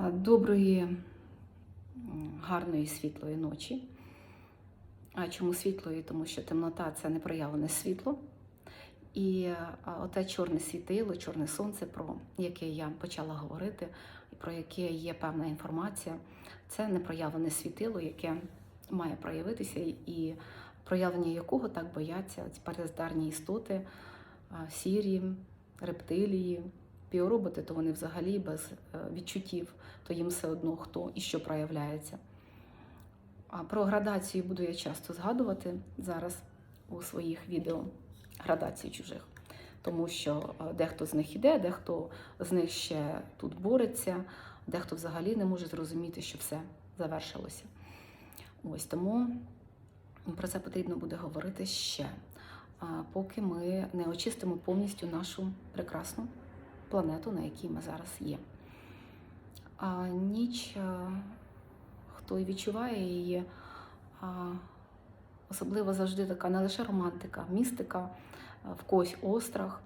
Доброї, гарної світлої ночі. А чому світлої? Тому що темнота це непроявлене світло. І оте чорне світило, чорне сонце, про яке я почала говорити, і про яке є певна інформація, це непроявлене світило, яке має проявитися, і проявлення якого так бояться ці перездарні істоти, сірі, рептилії, біороботи, то вони взагалі без е, відчуттів, то їм все одно хто і що проявляється. А про градацію буду я часто згадувати зараз у своїх відео градації чужих, тому що е, дехто з них іде, дехто з них ще тут бореться, дехто взагалі не може зрозуміти, що все завершилося. Ось тому про це потрібно буде говорити ще, поки ми не очистимо повністю нашу прекрасну планету, на якій ми зараз є. А ніч, е, хто відчуває її, особливо завжди така не лише романтика, містика, е, в когось острах.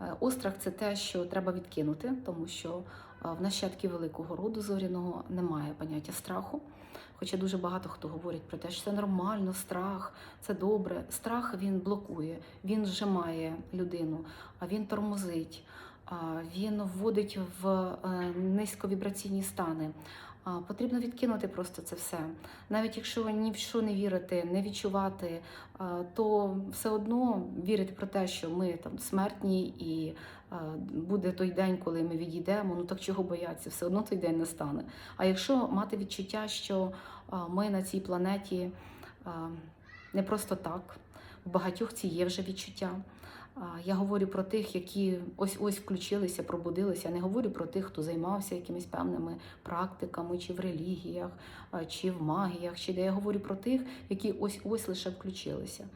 Е, Острах це те, що треба відкинути, тому що в нащадків великого роду зоряного немає поняття страху. Хоча дуже багато хто говорить про те, що це нормально, страх, це добре. Страх він блокує, він зжимає людину, а він тормозить, він вводить в е, низьковібраційні стани. Потрібно відкинути просто це все. Навіть якщо ні в що не вірите, не відчувати, то все одно вірити про те, що ми там смертні і буде той день, коли ми відійдемо. Ну так чого боятися? Все одно той день настане. А якщо мати відчуття, що ми на цій планеті не просто так, в багатьох ці є вже відчуття. Я говорю про тих, які ось ось включилися, пробудилися. Я не говорю про тих, хто займався якимись певними практиками, чи в релігіях, чи в магіях, чи де я говорю про тих, які ось ось лише включилися.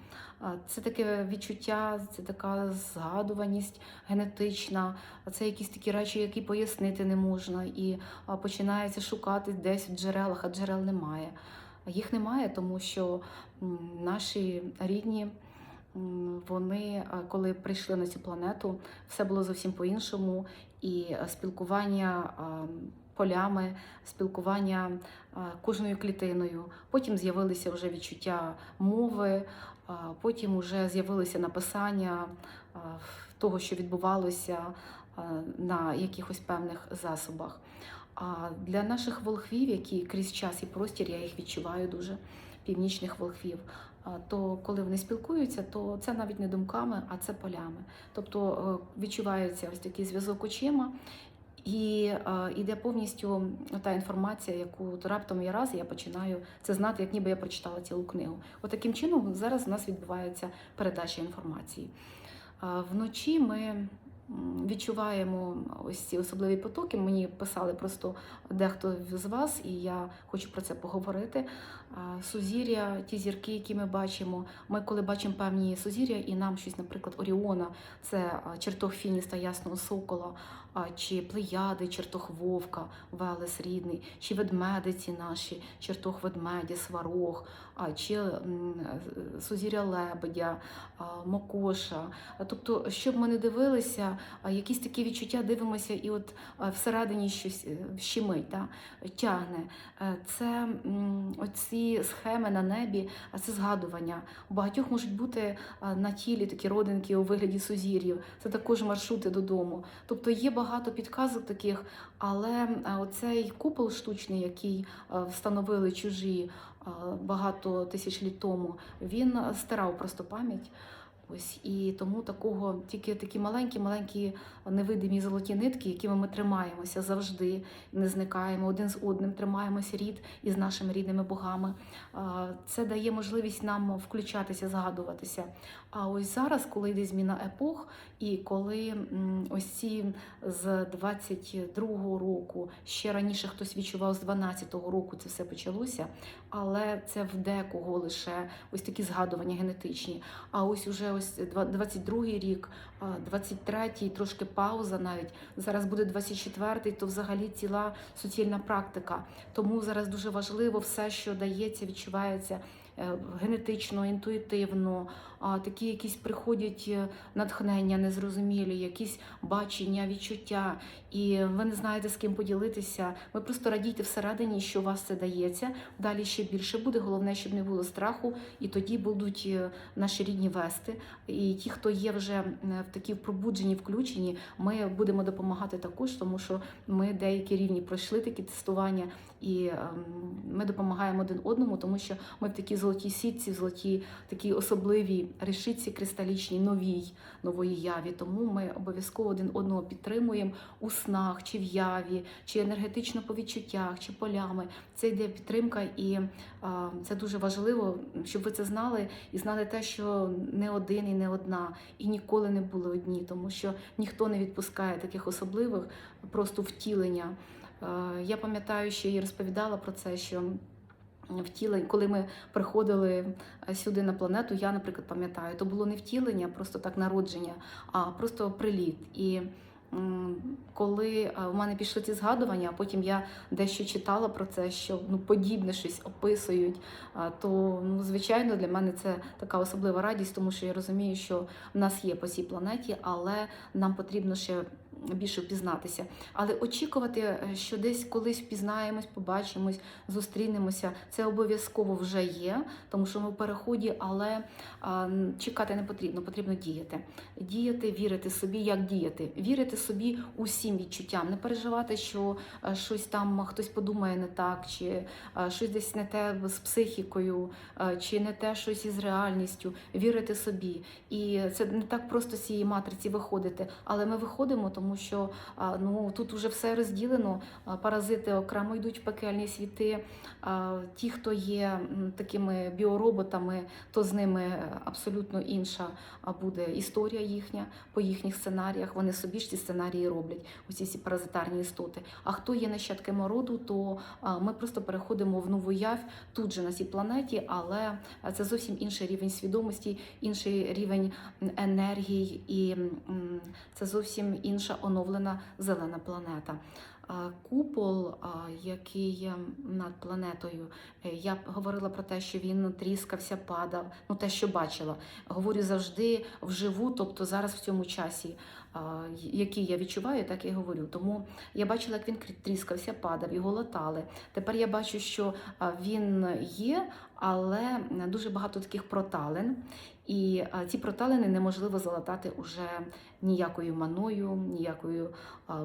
Це таке відчуття, це така згадуваність генетична, це якісь такі речі, які пояснити не можна, і починається шукати десь в джерелах, а джерел немає. Їх немає, тому що наші рідні. Вони, коли прийшли на цю планету, все було зовсім по-іншому. І е, спілкування полями, спілкування кожною клітиною. Потім з'явилися вже відчуття мови, потім вже з'явилися написання того, що відбувалося на якихось певних засобах. А для наших волхвів, які крізь час і простір, я їх відчуваю дуже, північних волхвів, то коли вони спілкуються, то це навіть не думками, а це полями. Тобто е, відчувається ось такий зв'язок очима, і е, йде повністю та інформація, яку то раптом я раз я починаю це знати, як ніби я прочитала цілу книгу. От чином зараз у нас відбувається передача інформації. Е, Вночі ми відчуваємо ось ці особливі потоки. Мені писали просто дехто з вас, і я хочу про це поговорити. Сузір'я, ті зірки, які ми бачимо. Ми, коли бачимо певні сузір'я, і нам щось, наприклад, Оріона, це чертог Фініста, Ясного Сокола, чи Плеяди, чертог Вовка, Велес рідний, чи ведмедиці наші, чертог ведмедя, сварог, чи сузір'я Лебедя, Мокоша. Тобто, щоб ми не дивилися, якісь такі відчуття дивимося, і от всередині щось е, щемить, та, тягне. Е, Це оці схеми на небі, це згадування. У багатьох можуть бути на тілі такі родинки у вигляді сузір'їв. Це також маршрути додому. Тобто є багато підказок таких, але а, оцей купол штучний, який встановили чужі багато тисяч літ тому, він стирав просто пам'ять. Ось і тому такого тільки такі маленькі, маленькі невидимі золоті нитки, якими ми тримаємося завжди, не зникаємо один з одним, тримаємося рід із нашими рідними богами. Це дає можливість нам включатися, згадуватися. А ось зараз, коли йде зміна епох, і коли ось ці з 22-го року, ще раніше хтось відчував з 12-го року це все почалося, але це в декого лише ось такі згадування генетичні. А ось уже ось 22-й рік, а, 23-й, трошки пауза навіть. Зараз буде 24-й, то взагалі ціла суцільна практика. Тому зараз дуже важливо все, що дається, відчувається. Е, Генетично, інтуїтивно, такі якісь приходять е, натхнення незрозумілі, якісь бачення, відчуття. і ви не знаєте з ким поділитися. Ви просто радійте всередині, що у вас це дається. Далі ще більше буде. Головне, щоб не було страху, і тоді будуть е, наші рідні вести. І ті, хто є вже в такі пробуджені, включені, ми будемо допомагати також, тому що ми деякі рівні пройшли такі тестування, і ем, ми допомагаємо один одному, тому що ми в такій золотій сітці, в золотій такій особливій решітці кристалічній, новій нової яві. Тому ми обов'язково один одного підтримуємо у снах, чи в яві, чи енергетично по відчуттях, чи полями. Це йде підтримка, і а, це дуже важливо, щоб ви це знали і знали те, що не один і не одна, і ніколи не були одні, тому що ніхто не відпускає таких особливих просто втілення. Е, Я пам'ятаю, що я розповідала про це, що втілень, коли ми приходили е, сюди на планету, я, наприклад, пам'ятаю, то було не втілення, просто так народження, а просто приліт. І коли е, в мене пішли ці згадування, а потім я дещо читала про це, що ну подібне щось описують, то ну звичайно для мене це така особлива радість, тому що я розумію, що в нас є по цій планеті, але нам потрібно ще більше впізнатися. Але очікувати, е, що десь колись впізнаємось, побачимось, зустрінемося, це обов'язково вже є, тому що ми в переході, але чекати не потрібно, потрібно діяти. Діяти, вірити собі, як діяти, вірити собі усім відчуттям, не переживати, що е, щось там хтось подумає не так, чи е, щось десь не те з психікою, чи не те щось із реальністю, вірити собі. І це не так просто з цієї матриці виходити, але ми виходимо, тому що ну тут уже все розділено. Паразити окремо йдуть в пекельні світи. Ті, хто є такими біороботами, то з ними е, абсолютно інша буде історія їхня по їхніх сценаріях. Вони собі ж ці сценарії роблять, усі ці паразитарні істоти. А хто є нащадками роду, то ми просто переходимо в нову явь тут же на цій планеті, але це зовсім інший рівень свідомості, інший рівень енергії, і це зовсім інша оновлена зелена планета. Купол, який є над планетою, е, я говорила про те, що він тріскався, падав. Ну те, що бачила. Говорю завжди вживу, тобто зараз в цьому часі, який я відчуваю, так і говорю. Тому я бачила, як він тріскався, падав, його латали. Тепер я бачу, що він є, але дуже багато таких проталин. І ці проталини неможливо залатати уже ніякою маною, ніякою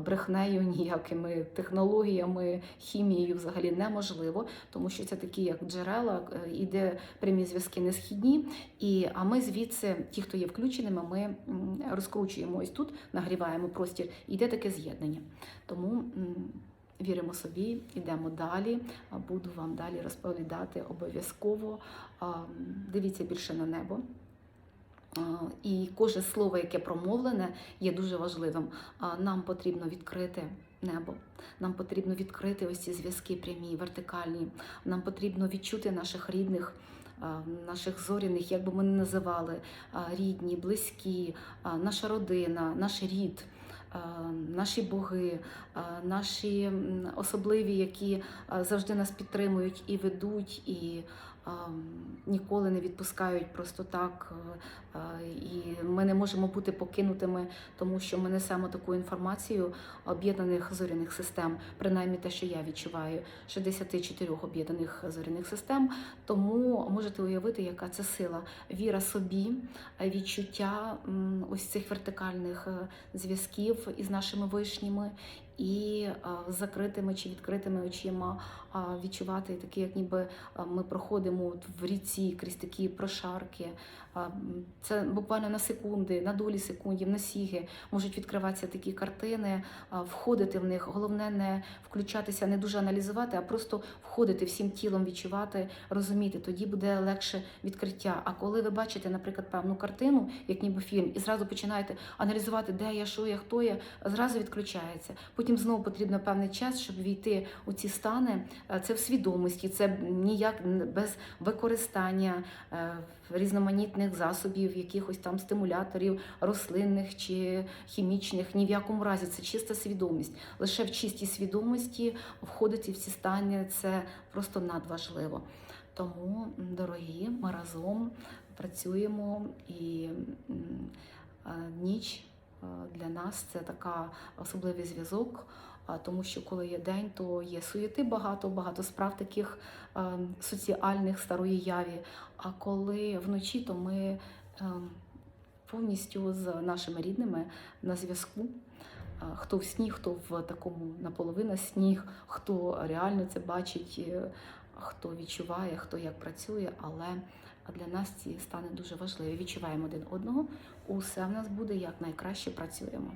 брехнею, ніякими технологіями, хімією взагалі неможливо, тому що це такі, як джерела, іде прямі зв'язки несхідні. І а ми звідси, ті, хто є включеними, ми розкручуємо ось тут, нагріваємо простір, і йде таке з'єднання. Тому. Віримо собі, йдемо далі. Буду вам далі розповідати обов'язково. Дивіться більше на небо. І кожне слово, яке промовлене, є дуже важливим. Нам потрібно відкрити небо. Нам потрібно відкрити ось ці зв'язки прямі, вертикальні. Нам потрібно відчути наших рідних. Наших зоряних, як би ми не називали, рідні, близькі, наша родина, наш рід, наші боги, наші особливі, які завжди нас підтримують і ведуть, і ніколи не відпускають просто так. І ми не можемо бути покинутими, тому що ми несемо таку інформацію об'єднаних зоряних систем, принаймні те, що я відчуваю, 64 об'єднаних зоряних систем. Тому можете уявити, яка це сила, віра собі, е, відчуття ось цих вертикальних е, зв'язків із нашими вишніми. І з закритими чи відкритими очима відчувати такі, як ніби ми проходимо в ріці крізь такі прошарки. Це буквально на секунди, на долі секундів, на сіги можуть відкриватися такі картини, входити в них. Головне не включатися, не дуже аналізувати, а просто входити всім тілом, відчувати, розуміти. Тоді буде легше відкриття. А коли ви бачите, наприклад, певну картину, як ніби фільм, і зразу починаєте аналізувати, де я, що я, хто я, зразу відключається. Потім знову потрібно певний час, щоб війти у ці стани. Це в свідомості, це ніяк без використання е, різноманітних засобів, якихось там стимуляторів, рослинних чи хімічних. Ні в якому разі це чиста свідомість. Лише в чистій свідомості входити в ці стани це просто надважливо. Тому, дорогі, ми разом працюємо і е, ніч для нас це така особливий зв'язок. Тому що коли є день, то є суєти багато, багато справ таких соціальних старої яві. А коли вночі, то ми повністю з нашими рідними на зв'язку. Хто в сні, хто в такому наполовину сніг, хто реально це бачить, е, хто відчуває, хто як працює, але для нас ці стани дуже важливі. Відчуваємо один одного, усе в нас буде як найкраще працюємо.